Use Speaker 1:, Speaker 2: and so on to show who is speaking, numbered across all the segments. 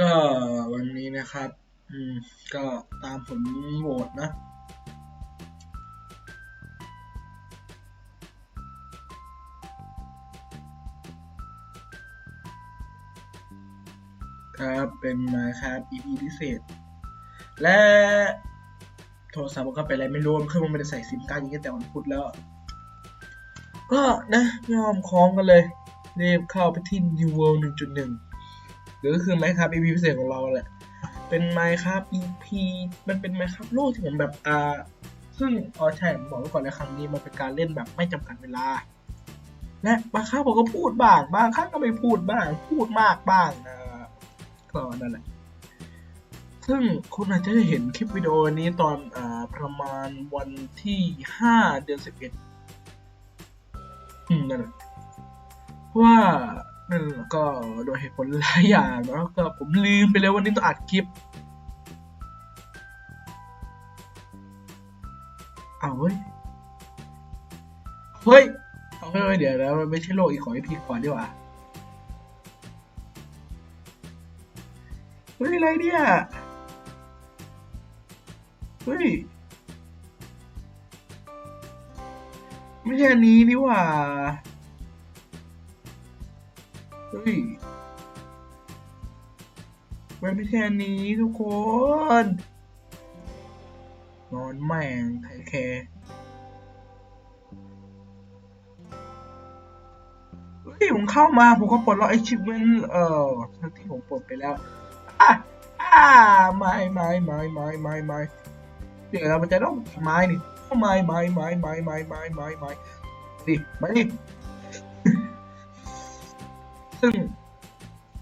Speaker 1: ก็วันนี้นะครับ อืม ก็ตามผลโหวตนะ ครับเป็นมาครับ EP พิเศษ และโทรศัพท์ก็เป็นอะไรไม่รู้เครื่องมันไม่ได้ใส่ซิมการ์ดยิงแต่วันพุธแล้ว ก็นะยอมคล้องกันเลย เรีบเข้าไปที่ New World 1.1 หรือก็คือ Minecraft EP พิเศษของเราแหละ เป็น Minecraft EP มันเป็น Minecraft โลกที่ผมแบบอ่าซึ่งอ๋อใช่ผมบอกไว้ก่อนเลยครั้งนี้มันเป็นการเล่นแบบไม่จำกัดเวลา และบางครั้งผมก็พูดบ้างบางครั้งก็ไม่พูดบ้าง พูดมากบ้างอ่าก็นั่นแหละซึ่งคุณอาจจะได้เห็นคลิปวิดีโอนี้ตอนอาประมาณวันที่ 5 เดือน 11อืมนั่นแหละเพราะว่า นั่นก็โดยเหตุผลหลายอย่างเนาะก็ผมลืมไปเลยวันนี้ต้องอัดคลิปเอาเฮ้ย เฮ้ย เอาเฮ้ยเดี๋ยวแล้วมันไม่ใช่โลกอีกขอให้พีก่อนดีกว่าเฮ้ยอะไรเนี่ย เฮ้ย ไม่ใช่อันนี้นี่ว่า เฮ้ยมันไม่ใช่นี้ทุกคน นอนแม่งไทยแคร์เฮ้ยผมเข้ามาผมก็ปลดล็อกไอชิปเมนเอ่อทั้งที่ผมปลดไปแล้วอะอ่าไม่ไม่ไม่ไม่ไม่ไม่เดี๋ยวเราจะต้องไม้นี่ไม้ไม้ไม้ไม้ไม้ไม้ไม้ไม้ดิมาดิ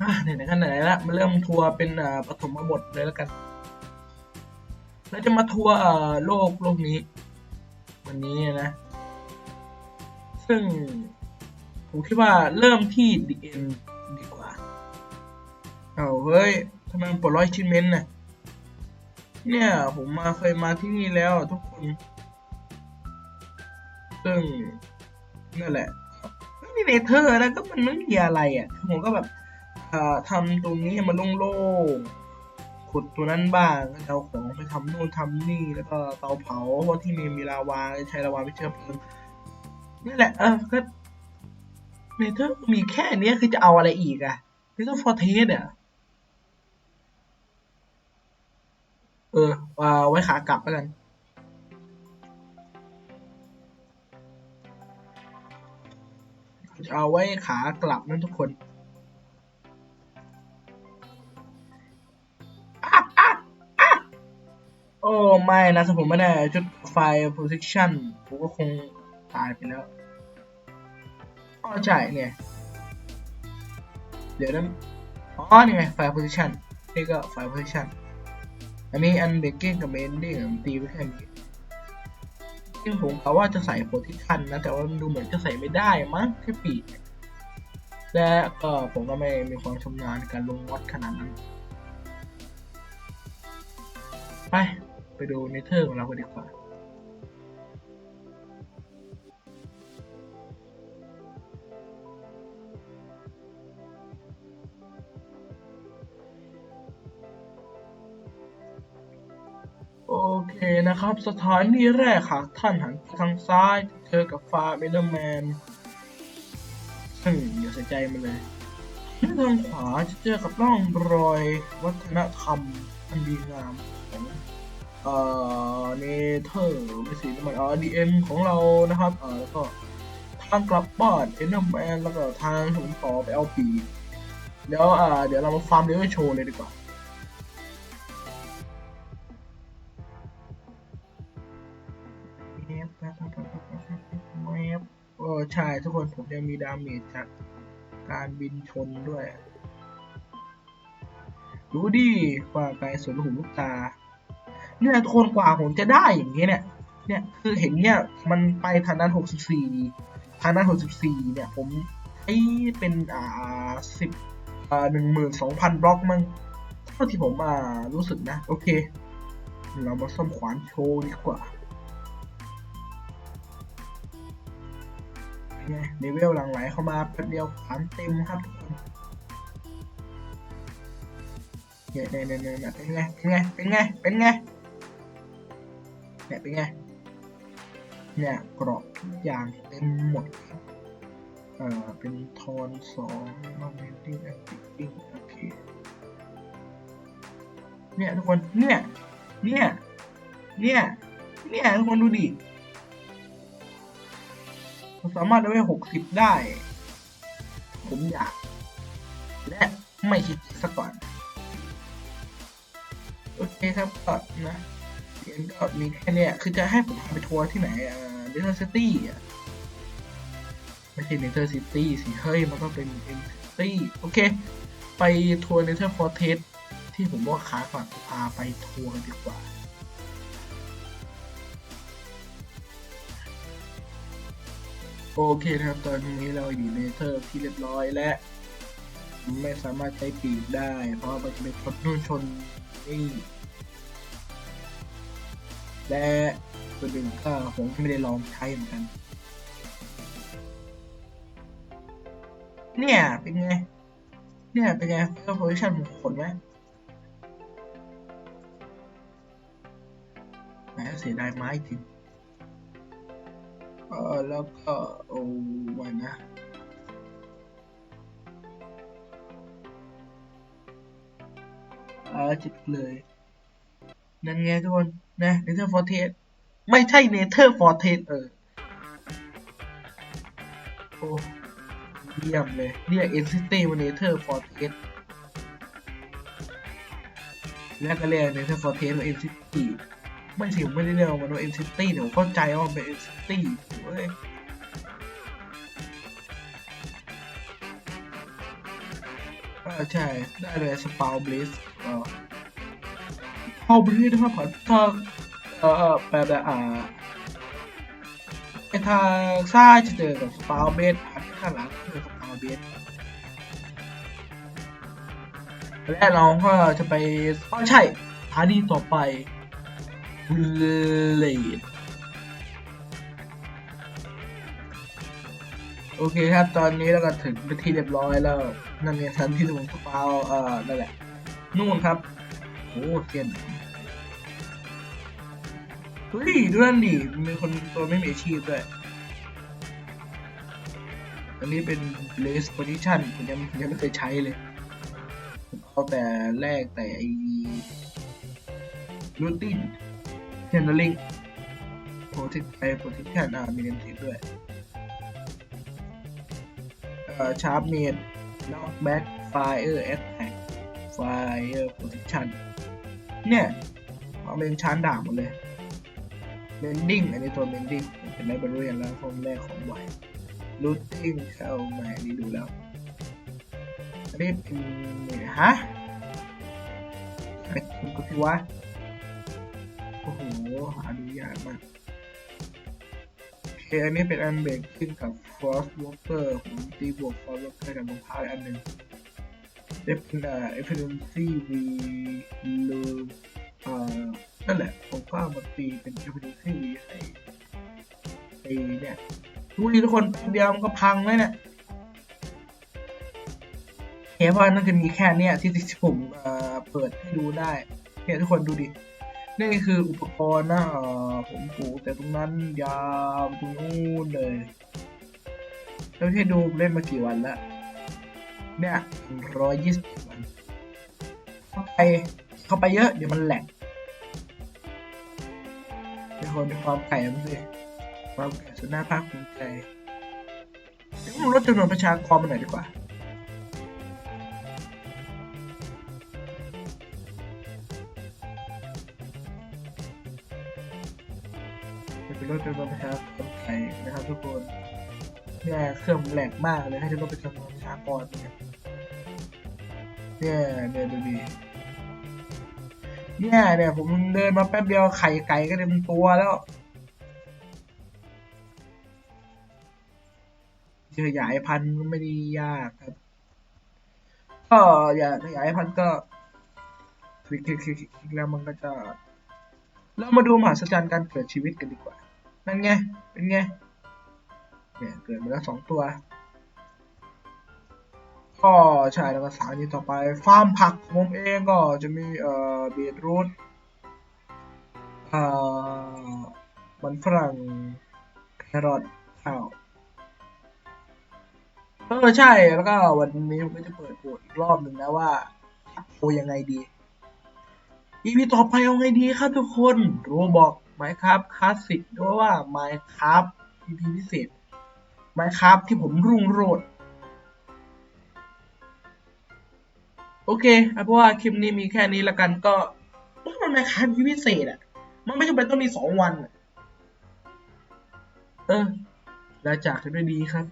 Speaker 1: อะไหนๆกันไหนละมาเริ่มทัวร์เป็นอ่าปฐมบทเลยแล้วกันเราจะมาทัวร์โลกโลกนี้ วันนี้นะ ซึ่งผมคิดว่าเริ่มที่ The End ดีกว่า เอาเฮ้ยทำไมมันปลดร้อยชิ้นเมนต์น่ะเนี่ย ผมมาเคยมาที่นี่แล้วทุกคน ซึ่งนั่นแหละไม่เนเธอร์แล้วก็มันไม่มีอะไรอะ ผมก็แบบ ทำตรงนี้ให้มันโล่งๆขุดตัวนั้นบ้างเอาของไปทำนู่นทำนี่แล้วก็เตาเผาเพราะที่นี่มีลาวาใช้ลาวาไปเชื้อเพลิงนี่แหละเออก็เนเธอร์มีแค่เนี้ยคือจะเอาอะไรอีกอะเนเธอร์ฟอร์เทสอะเออเอาไว้ขากลับแล้วกันจะเอาไว้ขากลับนั่นทุกคน โอ้ไม่นะถ้าผมไม่ได้ชุดไฟ position ผมก็คงตายไปแล้วอ๋อใช่เนี่ยเดี๋ยวนั้นอ๋อนี่ไงไฟ position นี่ก็ไฟ position อันนี้อันเบรกกิ้งกับเมนดิ้งผมตีไว้แค่นี้ซึ่งผมกะว่าจะใส่โพธิชันนะ แต่ว่ามันดูเหมือนจะใส่ไม่ได้มั้งแค่ปีกและก็ผมก็ไม่มีความชำนาญในการลงวัดขนาดนั้น ไปดูเนเธอร์ของเรากันดีกว่าโอเคนะครับ สถานีแรกค่ะ ท่านหันไปทางซ้ายเจอกับฟาเบลแมนซึ่งอย่าใส่ใจมันเลยทางขวาจะเจอกับร่องรอยวัฒนธรรมอันดีงามของ เอ่อเนเธอร์ไม่สิน้ำมันอ่อดีเอ็มของเรานะครับเอ่อแล้วก็ทางกลับบ้านเอ็นเดอร์แมนแล้วก็ทางผมต่อไปเอาปีเดี๋ยวอ่าเดี๋ยวเรามาฟาร์มเลเวลโชว์เลยดีกว่าแมปแมปแมปแมปแมปแมปโอ้ใช่ทุกคนผมยังมีดาเมจจากการบินชนด้วย ดูดิกว่าไกลสุดลูกหูลูกตา เนี่ยทุกคนกว่าผมจะได้อย่างเงี้เนี่ยเนี่ยคือเห็นเนี่ยมันไปทางด้าน64 ทางด้าน64 เนี่ยผมใช้เป็นอ่าสิบอ่าหนึ่งหมื่นสองพันบล็อกมั้งเท่าที่ผมอ่ารู้สึกนะ โอเค เรามาซ่อมขวานโชว์ดีกว่าไงเลเวลหลังไหลเข้ามาแป๊บเดียวขวานเต็มครับทุกคนเนี่ยเนี่ยเนี่ยเป็นไงเป็นไงเป็นไงเป็นไง เนี่ยเป็นไง เนี่ยกรอบทุกอย่างเต็มหมดเอ่อเป็นทอนสองมาเมนติ้งแอคทีฟิ้งโอเคเนี่ยทุกคนเนี่ยเนี่ยเนี่ยเนี่ยทุกคนดูดิเราสามารถได้ไว้หกสิบได้ ผมอยาก และไม่คิดสักก่อน โอเคครับก็นะ นก็มีแค่เนี้ยคือจะให้ผมพาไปทัวร์ที่ไหนอ่าเนเธอร์ซิตี้อะไม่ใช่เนเธอร์ซิตี้สิเฮ้ยมันก็เป็นเอ็นซิตี้โอเค ไปทัวร์เนเธอร์ฟอร์เทสที่ผมบอกขาก่อนพาไปทัวร์กันดีกว่า โอเคนะครับตอนนี้เราอยู่ในเทอร์ที่เรียบร้อยและ ไม่สามารถใช้ปีกได้ เพราะมันจะเป็นชนนู่นชนนี่ และตัวหนึ่งก็ผมไม่ได้ลองใช้เหมือนกัน เนี่ย เป็นไง เนี่ย เป็นไงเฟอร์โพซิชันขนไหมแหมเสียดายไม้จริงเออแล้วก็โอ้วันนะอาจิบเลย นั่นไงทุกคน นะเนเธอร์ฟอร์เทสไม่ใช่เนเธอร์ฟอร์เทสเออโอ้เยี่ยมเลยเรียกเอ็นซิตี้มาเนเธอร์ฟอร์เทสแล้วก็เรียกเนเธอร์ฟอร์เทสมาเอ็นซิตี้ไม่สิผมไม่ได้เรียกมันว่าเอ็นซิตี้แต่ผมเข้าใจว่ามันเป็นเอ็นซิตี้เว้ยใช่ ได้เลยสปาวบลิสอ่อ สปาวบลิสนะครับผ่านทาเอ่อแบบแบบอ่าไอทางซ้ายจะเจอกับสปาวเบสผ่านข้างหลังคือสปาวเบสและเราก็จะไปอ๋อใช่สถานีต่อไปเลดโอเคครับ ตอนนี้เราก็ถึงเป็นที่เรียบร้อยแล้ว นั่นไงทันที่ผมสปาวเอ่อนั่นแหละ นู่นครับ โอ้เซียนเฮ้ยดูนั่นดิมีคนตัวไม่มีอาชีพด้วยอันนี้เป็น place position ผมยังผมยังไม่เคยใช้เลยผมเอาแต่แรกแต่ไอ้ routine handling protect ไป protection อ่ามีเงินทิปด้วยเอ่อ sharp made knock back fire attack fire position เนี่ยเอาเป็นชานด่าบหมดเลย mending อันนี้ตัว mending เป็นไลบรารีแล้วฟอร์มแรกของไหว looting เข้ามาอันนี้ดูแล้วอันนี้เป็นฮะไอ้คุณก็พี่วะโอ้โหหาดูยากมากโอเคอันนี้เป็นอันเบรกขึ้นกับ Frost Walker ผมตีบวก Frost Walker กับรองเท้าอีกอันหนึ่ง ได้เป็นอ่า Efficiency V ลูอ่านั่นแหละผมก็เอามาตีเป็น Efficiency V ใส่ไอ้เนี่ยดูดิทุกคนเดียวมันก็พังเลยเนี่ยเฮ้ยเพราะนั่นจะมีแค่เนี้ยที่ที่ผมเอ่อเปิดให้ดูได้เนี่ยทุกคนดูดินี่คืออุปกรณ์นะผมปลูกแต่ตรงนั้นยาวตรงนู้นเลยแล้วให้ดูเล่นมากี่วันแล้ว เนี่ยร้อยยี่สิบวันเข้าไปเข้าไปเยอะ เดี๋ยวมันแหลกเดี๋ยวคนมีความไก่มันสิความไก่สุดหน้าภาคภูมิใจเดี๋ยวลดจำนวนประชากรมาหน่อยดีกว่า แหลกมากเลยให้จะลดเป็นจำนวนประชากรเนี่ยเนี่ยเนี่ยดูดิเนี่ยเนี่ยผมเดินมาแป๊บเดียวไข่ไก่ก็เต็มตัวแล้วขยายพันธุ์ก็ไม่ได้ยากครับ ก็อย่าขยายพันธุ์ก็คลิกคลิกคลิกคลิกแล้วมันก็จะ เรามาดูมหัศจรรย์การเกิดชีวิตกันดีกว่า นั่นไง เป็นไง เนี่ยเกิดมาแล้วสองตัวก็ใช่แล้วก็สามนี้ต่อไป ฟาร์มผักของผมเองก็จะมีเอ่อบีทรูทเอ่อมันฝรั่งแครอทข้าวเออใช่แล้วก็วันนี้ผมก็จะเปิดโหวตอีกรอบหนึ่งนะว่าโอยังไงดี EP ต่อไปเอาไงดีครับทุกคนโรบอก Minecraft คลาสสิกหรือว่า Minecraft EP พิเศษ ไหมครับที่ผมรุ่งโรดโอเคเอาเป็นว่าคลิปนี้มีแค่นี้ละกันก็มันมันไรมีพิเศษอะ มันไม่จำเป็นต้องมีสองวัน เออแล้วจากกันด้วยดีครับ